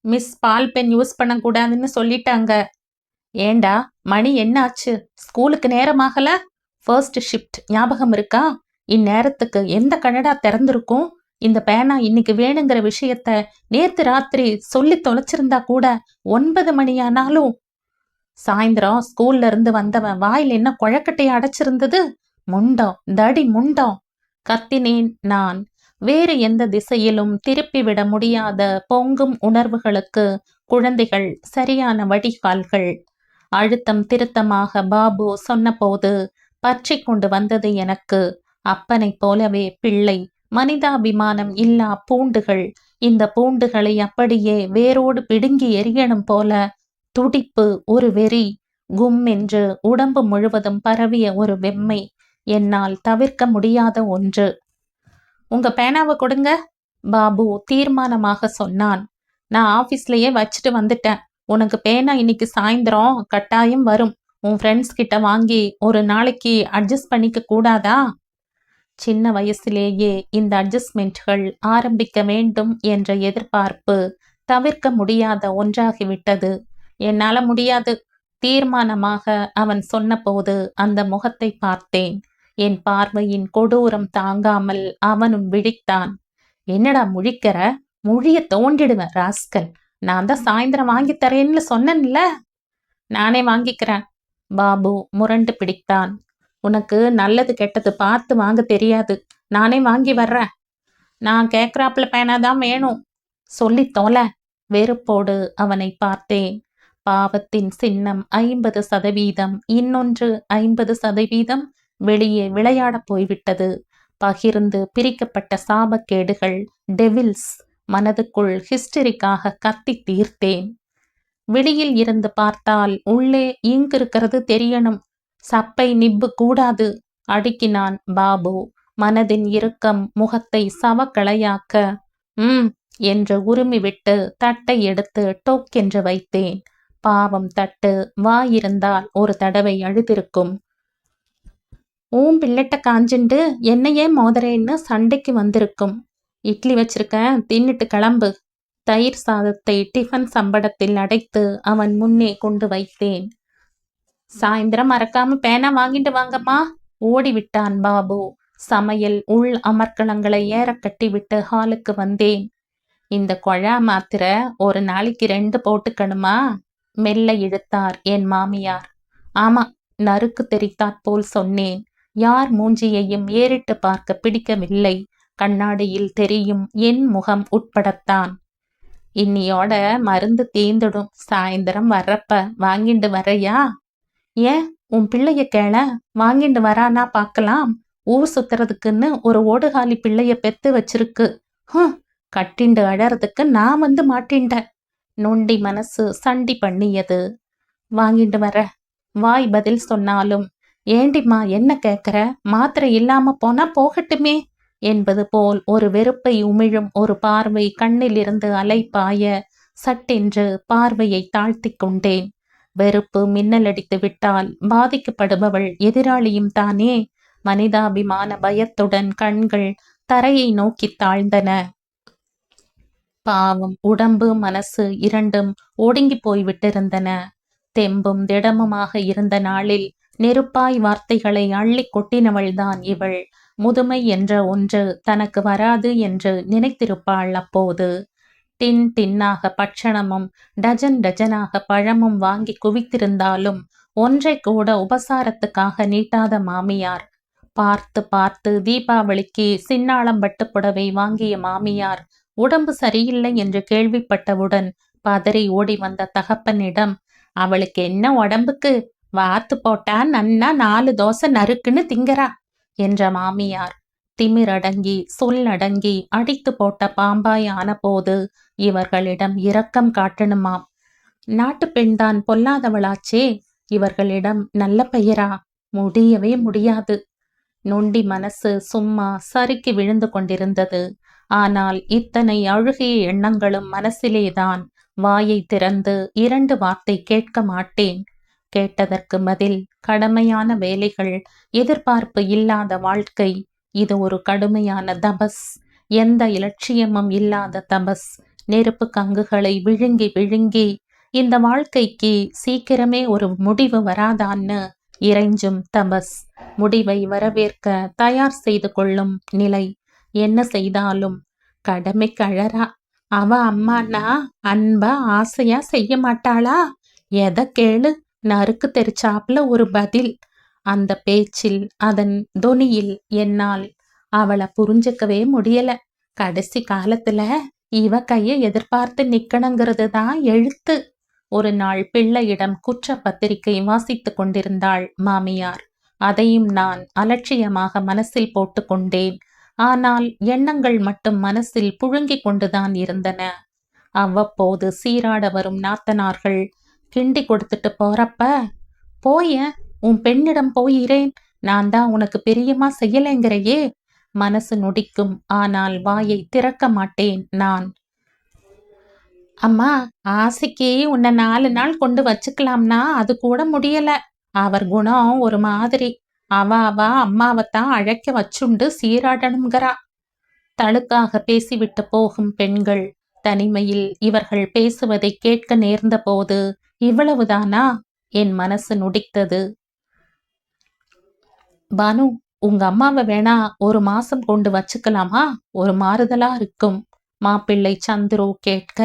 Miss ball pen use பண்ணக்கூடாதுன்னு சொல்லிட்டாங்க. ஏண்டா மணி என்னாச்சு? ஸ்கூலுக்கு நேரமாகல? ஃபர்ஸ்ட் ஷிஃப்ட் ஞாபகம் இருக்கா? இந்நேரத்துக்கு எந்த கனடா திறந்திருக்கும்? இந்த பேனா இன்னைக்கு வேணுங்கிற விஷயத்த நேத்து ராத்திரி சொல்லி தொலைச்சிருந்தா கூட ஒன்பது மணியானாலும். சாயந்தரம் ஸ்கூல்ல இருந்து வந்தவன் வாயில் என்ன குழக்கட்டையை அடைச்சிருந்தது? முண்டம் தடி முண்டம். கத்தினேன் நான். வேறு எந்த திசையிலும் திருப்பிவிட முடியாத பொங்கும் உணர்வுகளுக்கு குழந்தைகள் சரியான வடிகால்கள். அழுத்தம் திருத்தமாக பாபு சொன்னபோது பற்றி கொண்டு வந்தது எனக்கு. அப்பனைப் போலவே பிள்ளை மனிதாபிமானம் இல்லா பூண்டுகள். இந்த பூண்டுகளை அப்படியே வேரோடு பிடுங்கி எரியணும் போல துடிப்பு ஒரு வெறி கும் என்று உடம்பு முழுவதும் பரவிய ஒரு வெம்மை என்னால் தவிர்க்க முடியாத ஒன்று. உங்க பேனாவை கொடுங்க. பாபு தீர்மானமாக சொன்னான். நான் ஆஃபீஸ்லயே வச்சுட்டு வந்துட்டேன். உனக்கு பேனா இன்னைக்கு சாயந்தரம் கட்டாயம் வரும். உன் ஃப்ரெண்ட்ஸ் கிட்ட வாங்கி ஒரு நாளைக்கு அட்ஜஸ்ட் பண்ணிக்க கூடாதா? சின்ன வயசிலேயே இந்த அட்ஜஸ்ட்மெண்ட்கள் ஆரம்பிக்க வேண்டும் என்ற எதிர்பார்ப்பு தவிர்க்க முடியாத ஒன்றாகிவிட்டது. என்னால முடியாது. தீர்மானமாக அவன் சொன்னபோது அந்த முகத்தை பார்த்தேன். என் பார்வையின் கொடூரம் தாங்காமல் அவனும் விழித்தான். என்னடா முழிக்கிற? முழிய தோண்டிடுவேன் ராஸ்கல். நான் தான் சாயந்தரம் வாங்கி தரேன்னு சொன்னேன்ல? நானே வாங்கிக்கிறேன். பாபு முரண்டு பிடித்தான். உனக்கு நல்லது கெட்டது பார்த்து வாங்க தெரியாது. நானே வாங்கி வர்றேன். நான் கேட்குறாப்புல பேனாதான் வேணும். சொல்லி தொலை. வெறுப்போடு அவனை பார்த்தேன். பாவத்தின் சின்னம் ஐம்பது சதவீதம் இன்னொன்று ஐம்பது சதவீதம் வெளியே விளையாடப் போய்விட்டது. பகிர்ந்து பிரிக்கப்பட்ட சாபக்கேடுகள் டெவில்ஸ் மனதுக்குள் ஹிஸ்டரிக்காக கத்தி தீர்த்தேன். வெளியில் இருந்து பார்த்தால் உள்ளே இங்கு இருக்கிறது தெரியணும். சப்பை நிப்பு கூடாது அடுக்கினான் பாபு. மனதின் இறுக்கம் முகத்தை சவக்களையாக்க ம் என்று உருமி விட்டு தட்டை எடுத்து டோக்கென்று வைத்தேன். பாவம் தட்டு வாயிருந்தால் ஒரு தடவை அழுதிருக்கும். ஊம் பில்லட்டை காஞ்சுண்டு என்னையே மோதுறேன்னு சண்டைக்கு வந்திருக்கும். இட்லி வச்சிருக்கேன் தின்னுட்டு கிளம்பு. தயிர் சாதத்தை டிஃபன் சம்படத்தில் அடைத்து அவன் முன்னே கொண்டு வைத்தேன். சாயந்தரம் மறக்காம பேனா வாங்கிட்டு வாங்கம்மா ஓடிவிட்டான் பாபு. சமையல் உள் அமர்க்களங்களை ஏற கட்டிவிட்டு ஹாலுக்கு வந்தேன். இந்த கொழா மாத்திர ஒரு நாளைக்கு ரெண்டு போட்டுக்கணுமா? மெல்ல இழுத்தார் என் மாமியார். ஆமா நறுக்கு தெரித்தாற் போல் சொன்னேன். யார் மூஞ்சியையும் ஏறிட்டு பார்க்க பிடிக்கவில்லை. கண்ணாடியில் தெரியும் என் முகம் உட்படத்தான். இன்னியோட மருந்து தீந்துடும். சாயந்தரம் வர்றப்ப வாங்கிண்டு வரையா ஏன் உன் பிள்ளைய கேள. வாங்கிண்டு வரானா பார்க்கலாம். ஊர் சுத்துறதுக்குன்னு ஒரு ஓடுகாலி பிள்ளைய பெத்து வச்சிருக்கு. ஹம் கட்டிண்டு அழறதுக்கு நான் வந்து மாட்டின்ட நொண்டி மனசு சண்டி பண்ணியது. வாங்கிட்டு வர வாய் பதில் சொன்னாலும் ஏண்டிம்மா என்ன கேட்குற மாத்திரை இல்லாம போனா போகட்டுமே என்பது போல் ஒரு வெறுப்பை உமிழும் ஒரு பார்வை கண்ணிலிருந்து அலை பாய சட்டென்று பார்வையை தாழ்த்தி கொண்டேன். வெறுப்பு மின்னலடித்து விட்டால் பாதிக்கப்படுபவள் எதிராளியும் தானே? மனிதாபிமான பயத்துடன் கண்கள் தரையை நோக்கி தாழ்ந்தன. பாவம் உடம்பு மனசு இரண்டும் ஒடுங்கி போய்விட்டிருந்தன. தெம்பும் திடமுமாக இருந்த நாளில் நெருப்பாய் வார்த்தைகளை அள்ளி கொட்டினவள்தான் இவள். முதுமை என்ற ஒன்று தனக்கு வராது என்று நினைத்திருப்பாள் அப்போது. டின் டின்னாக பட்சணமும் டஜன் டஜனாக பழமும் வாங்கி குவித்திருந்தாலும் ஒன்றை கூட உபசாரத்துக்காக நீட்டாத மாமியார். பார்த்து பார்த்து தீபாவளிக்கு சின்னாளம்பட்டு புடவை வாங்கிய மாமியார் உடம்பு சரியில்லை என்று கேள்விப்பட்டவுடன் பதறி ஓடி வந்த தகப்பனிடம் அவளுக்கு என்ன உடம்புக்கு? வாத்து போட்டா நன்னா நாலு தோசை நறுக்குன்னு திங்கறா என்ற மாமியார். திமிரடங்கி சொல்லடங்கி அடித்து போட்ட பாம்பாய் ஆனபோது இவர்களிடம் இரக்கம் காட்டணுமாம். நாட்டு பெண்தான் பொல்லாதவளாச்சே இவர்களிடம் நல்ல பெயரா? முடியவே முடியாது. நொண்டி மனசு சும்மா சறுக்கி விழுந்து கொண்டிருந்தது. ஆனால் இத்தனை அழுகிய எண்ணங்களும் மனசிலேதான் வாயை திறந்து இரண்டு வார்த்தை கேட்க மாட்டேன். கேட்டதற்கு பதில் கடமையான வேலைகள் எதிர்பார்ப்பு இல்லாத வாழ்க்கை இது ஒரு கடுமையான தபஸ் எந்த இலட்சியமும் இல்லாத தபஸ் நெருப்பு கங்குகளை விழுங்கி விழுங்கி இந்த வாழ்க்கைக்கு சீக்கிரமே ஒரு முடிவு வராதான்னு இறைஞ்சும் தபஸ். முடிவை வரவேற்க தயார் செய்து கொள்ளும் நிலை. என்ன செய்தாலும் கடமை கழறா. அவ அம்மானா அன்பா ஆசையா செய்ய மாட்டாளா? எதை கேளு. நறுக்கு தெரிச்சாப்புல ஒரு பதில். அந்த பேச்சில் அதன் தொனியில் என்னால் அவளை புரிஞ்சுக்கவே முடியல. கடைசி காலத்துல இவ கைய எதிர்பார்த்து நிக்கணுங்கிறது தான் எழுத்து. ஒரு நாள் பிள்ளையிடம் குற்ற பத்திரிகை வாசித்துக் கொண்டிருந்தாள் மாமியார். அதையும் நான் அலட்சியமாக மனசில் போட்டுக்கொண்டேன் ஆனால் எண்ணங்கள் மட்டும் மனசில் புழுங்கிக் கொண்டுதான் இருந்தன. அவ்வப்போது சீராட வரும் நாத்தனார்கள் கிண்டி கொடுத்துட்டு போறப்ப போய உன் பெண்ணிடம் போயிறேன் நான் தான் உனக்கு பெரியமா செய்யலைங்கிறையே. மனசு நொடிக்கும் ஆனால் வாயை திறக்க மாட்டேன் நான். அம்மா ஆசைக்கு உன்னை நாலு நாள் கொண்டு வச்சுக்கலாம்னா அது கூட முடியல. அவர் குணம் ஒரு மாதிரி. அவ அவ அம்மாவைத்தான் அழைக்க வச்சுண்டு சீராடணுங்கிறா தழுக்காக பேசிவிட்டு போகும் பெண்கள் தனிமையில் இவர்கள் பேசுவதை கேட்க நேர்ந்த போது இவ்வளவுதானா? என் மனசு நுடித்தது. பானு உங்க அம்மாவை வேணா ஒரு மாசம் கொண்டு வச்சுக்கலாமா? ஒரு மாறுதலா இருக்கும். மாப்பிள்ளை சந்துரு கேட்க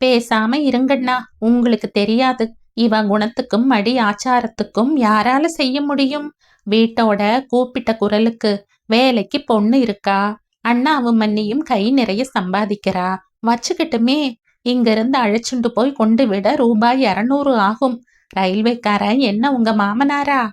பேசாம இருங்கண்ணா. உங்களுக்கு தெரியாது. இவ குணத்துக்கும் அடி ஆச்சாரத்துக்கும் யாரால செய்ய முடியும்? வீட்டோட கூப்பிட்ட குரலுக்கு வேலைக்கு பொண்ணு இருக்கா? அண்ணாவும் மண்ணியும் கை நிறைய சம்பாதிக்கிறா. வச்சுக்கிட்டுமே. இங்கிருந்து அழைச்சுண்டு போய் கொண்டு விட ரூபாய் இரநூறு ஆகும். ரயில்வேக்காரன் என்ன உங்க மாமனாரா?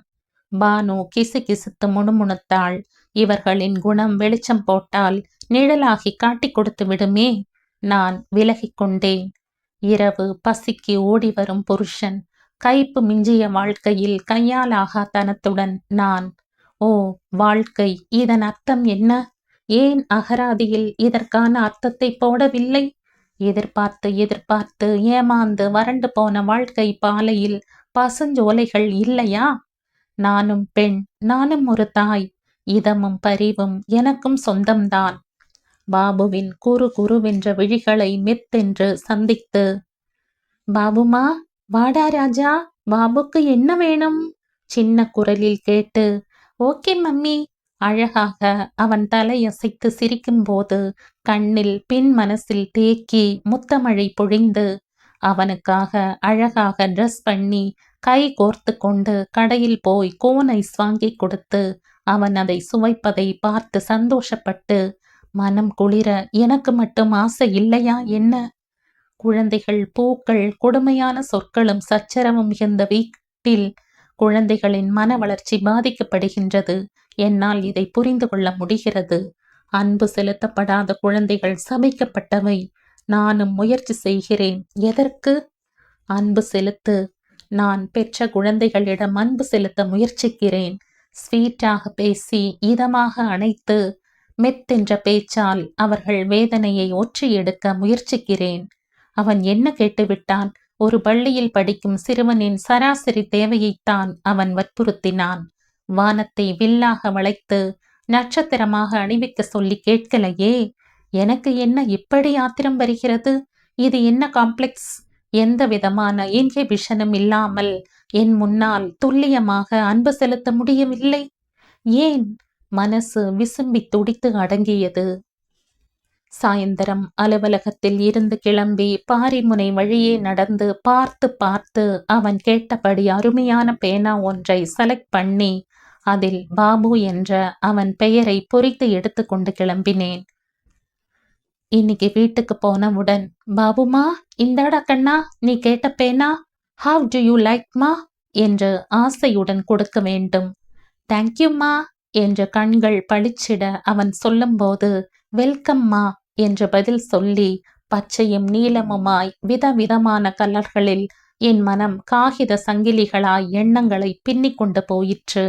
பானு கிசு கிசுத்து முணுமுணுத்தாள். இவர்களின் குணம் வெளிச்சம் போட்டால் நிழலாகி காட்டிக் கொடுத்து விடுமே. நான் விலகிக் கொண்டேன். இரவு பசிக்கு ஓடி வரும் புருஷன். கைப்பு மிஞ்சிய வாழ்க்கையில் கையாலாகா தனத்துடன் நான். ஓ வாழ்க்கை இதன் அர்த்தம் என்ன? ஏன் அகராதியில் இதற்கான அர்த்தத்தை போடவில்லை? எதிர்பார்த்து எதிர்பார்த்து ஏமாந்து வறண்டு போன வாழ்க்கை பாலையில் பசுஞ்சோலைகள் இல்லையா? நானும் பெண் நானும் ஒரு தாய். இதமும் பரிவும் எனக்கும் சொந்தம்தான். பாபுவின் குறு குருவென்ற விழிகளை மெத்தென்று சந்தித்து பாபுமா வாடா ராஜா பாபுக்கு என்ன வேணும்? சின்ன குரலில் கேட்டு ஓகே மம்மி அழகாக அவன் தலையசைத்து சிரிக்கும்போது கண்ணில் பின் மனசில் தேக்கி முத்தமழை பொழிந்து அவனுக்காக அழகாக ட்ரெஸ் பண்ணி கை கோர்த்து கொண்டு கடையில் போய் கோன் ஐஸ் வாங்கி கொடுத்து அவன் அதை சுவைப்பதை பார்த்து சந்தோஷப்பட்டு மனம் குளிர எனக்கு மட்டும் ஆசை இல்லையா என்ன? குழந்தைகள் பூக்கள் கொடுமையான சொற்களும் சச்சரவும் மிகுந்த வீட்டில் குழந்தைகளின் மன வளர்ச்சி பாதிக்கப்படுகின்றது. என்னால் இதை புரிந்து கொள்ள முடிகிறது. அன்பு செலுத்தப்படாத குழந்தைகள் சமைக்கப்பட்டவை நானும் முயற்சி செய்கிறேன். எதற்கு? அன்பு செலுத்து. நான் பெற்ற குழந்தைகளிடம் அன்பு செலுத்த முயற்சிக்கிறேன். ஸ்வீட்டாக பேசி இதமாக அணைத்து மெத்தென்ற பேச்சால் அவர்கள் வேதனையை ஒற்றி எடுக்க முயற்சிக்கிறேன். அவன் என்ன கேட்டுவிட்டான்? ஒரு பள்ளியில் படிக்கும் சிறுவனின் சராசரி தேவையைத்தான் அவன் வற்புறுத்தினான். வானத்தை வில்லாக வளைத்து நட்சத்திரமாக அணிவிக்க சொல்லி கேட்கலையே எனக்கு என்ன இப்படி ஆத்திரம் வருகிறது? இது என்ன காம்ப்ளெக்ஸ் எந்த விதமான இன்ஹிபிஷனும் இல்லாமல் என் முன்னால் துல்லியமாக அன்பு செலுத்த முடியவில்லை. ஏன்? மனசு விசும்பி துடித்து அடங்கியது. சாயந்தரம் அலுவலகத்தில் இருந்து கிளம்பி பாரிமுனை வழியே நடந்து பார்த்து பார்த்து அவன் கேட்டபடி அருமையான பேனா ஒன்றை செலக்ட் பண்ணி அதில் பாபு என்ற அவன் பெயரை பொறித்து எடுத்துக்கொண்டு கிளம்பினேன். இன்னைக்கு வீட்டுக்கு போனவுடன் பாபுமா இந்தாடா கண்ணா நீ கேட்ட பேனா? ஹவ் டு யூ லைக் மா என்று ஆசையுடன் கொடுக்க வேண்டும். தேங்க்யூம்மா என்ற கண்கள் பளிச்சிட அவன் சொல்லும்போது வெல்கம்மா என்று பதில் சொல்லி பச்சையும் நீலமுமாய் விதவிதமான கலர்களில் என் மனம் காகித சங்கிலிகளாய் எண்ணங்களை பின்னிக் கொண்டு போயிற்று.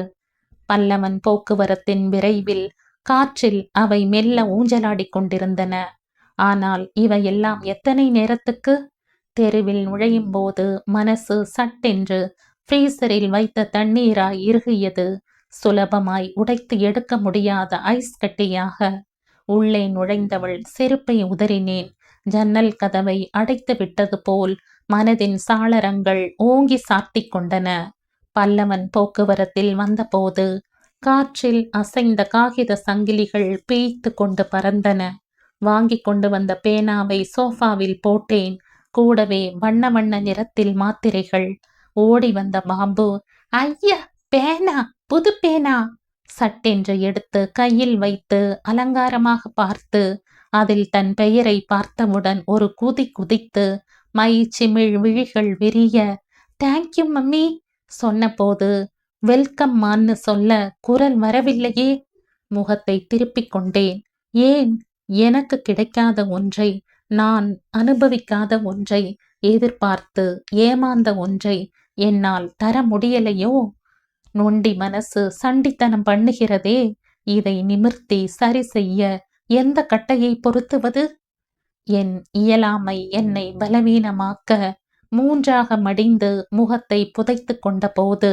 பல்லவன் போக்குவரத்தின் விரைவில் காற்றில் அவை மெல்ல ஊஞ்சலாடிக் கொண்டிருந்தன. ஆனால் இவையெல்லாம் எத்தனை நேரத்துக்கு? தெருவில் நுழையும் போது மனசு சட்டென்று ஃப்ரீசரில் வைத்த தண்ணீராய் இறுகியது. சுலபமாய் உடைத்து எடுக்க முடியாத ஐஸ் கட்டியாக உள்ளே நுழைந்தவள் செருப்பை உதறினேன். ஜன்னல் கதவை அடைத்து விட்டது போல் மனதின் சாளரங்கள் ஓங்கி சாத்திக் கொண்டன. பல்லவன் போக்குவரத்தில் வந்தபோது காற்றில் அசைந்த காகித சங்கிலிகள் பீய்த்து கொண்டு பறந்தன. வாங்கி கொண்டு வந்த பேனாவை சோஃபாவில் போட்டேன். கூடவே வண்ண வண்ண நிறத்தில் மாத்திரைகள். ஓடி வந்த பாம்பு ஐயா பேனா புது பேனா? சட்டென்று எடுத்து கையில் வைத்து அலங்காரமாக பார்த்து அதில் தன் பெயரை பார்த்தவுடன் ஒரு குதி குதித்து மை சிமிழ் விழிகள் விரிய தேங்க்யூ மம்மி. சொன்னபோது வெல்கம் மான்னு சொல்ல குரல் வரவில்லையே? முகத்தை திருப்பிக் கொண்டேன். ஏன்? எனக்கு கிடைக்காத ஒன்றை நான் அனுபவிக்காத ஒன்றை எதிர்பார்த்து ஏமாந்த ஒன்றை என்னால் தர முடியலையோ? நொண்டி மனசு சண்டித்தனம் பண்ணுகிறதே இதை நிமிர்த்தி சரி செய்ய எந்த கட்டையை பொருத்துவது என் இயலாமை என்னை பலவீனமாக்க மூன்றாக மடிந்து முகத்தை புதைத்து கொண்ட போது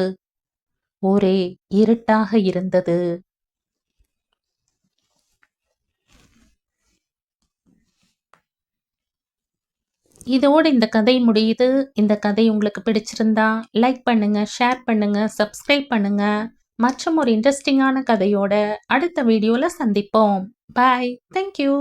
ஒரே இருட்டாக இருந்தது. இதோடு இந்த கதை முடியுது. இந்த கதை உங்களுக்கு பிடிச்சிருந்தா லைக் பண்ணுங்க ஷேர் பண்ணுங்க சப்ஸ்கிரைப் பண்ணுங்க. மற்றும் ஒரு இன்ட்ரெஸ்டிங்கான கதையோட அடுத்த வீடியோல சந்திப்போம். பாய். Thank you.